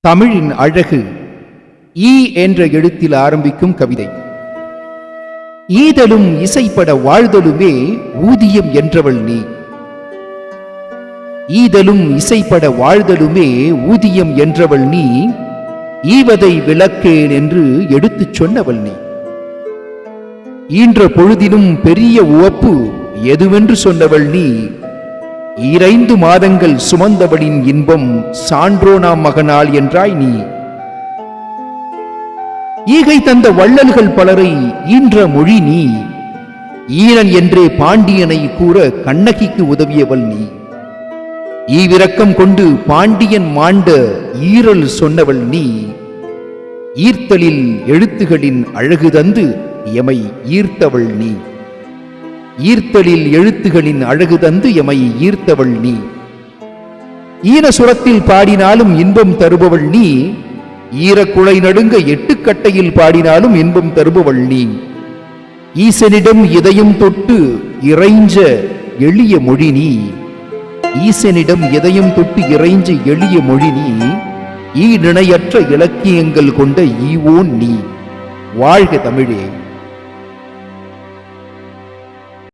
தமிழின் அழகு ஈ என்ற எழுத்தில் ஆரம்பிக்கும் கவிதை. ஈதலும் இசைப்பட வாழ்தலுமே ஊதியம் என்றவள் நீ. ஈதலும் இசைப்பட வாழ்தலுமே ஊதியம் என்றவள் நீ. ஈவதை விளக்கேன் என்று எடுத்துச் சொன்னவள் நீ. ஈன்ற பொழுதிலும் பெரிய உவப்பு எதுவென்று சொன்னவள் நீ. ஈரைந்து மாதங்கள் சுமந்தவளின் இன்பம் சான்றோனாம் மகனாள் என்றாய் நீ. ஈகை தந்த வள்ளல்கள் பலரை ஈன்ற மொழி நீ. ஈரன் என்றே பாண்டியனை கூற கண்ணகிக்கு உதவியவள் நீ. ஈவிரக்கம் கொண்டு பாண்டியன் மாண்ட ஈரல் சொன்னவள் நீ. ஈர்த்தலில் எழுத்துகளின் அழகு தந்து எமை ஈர்த்தவள் நீ. ஈர்த்தலில் எழுத்துகளின் அழகு தந்து எமை ஈர்த்தவள் நீ. ஈன சுரத்தில் பாடினாலும் இன்பம் தருபவள் நீ. ஈரக்குலை நடுங்க எட்டுக்கட்டையில் பாடினாலும் இன்பம் தருபவள் நீ. ஈசனிடம் இதயம் தொட்டு இறைஞ்ச எளிய மொழி நீ. ஈசனிடம் இதயம் தொட்டு இறைஞ்ச எளிய மொழி நீ. ஈ நினையற்ற இலக்கியங்கள் கொண்ட ஈவோன் நீ. வாழ்க தமிழே.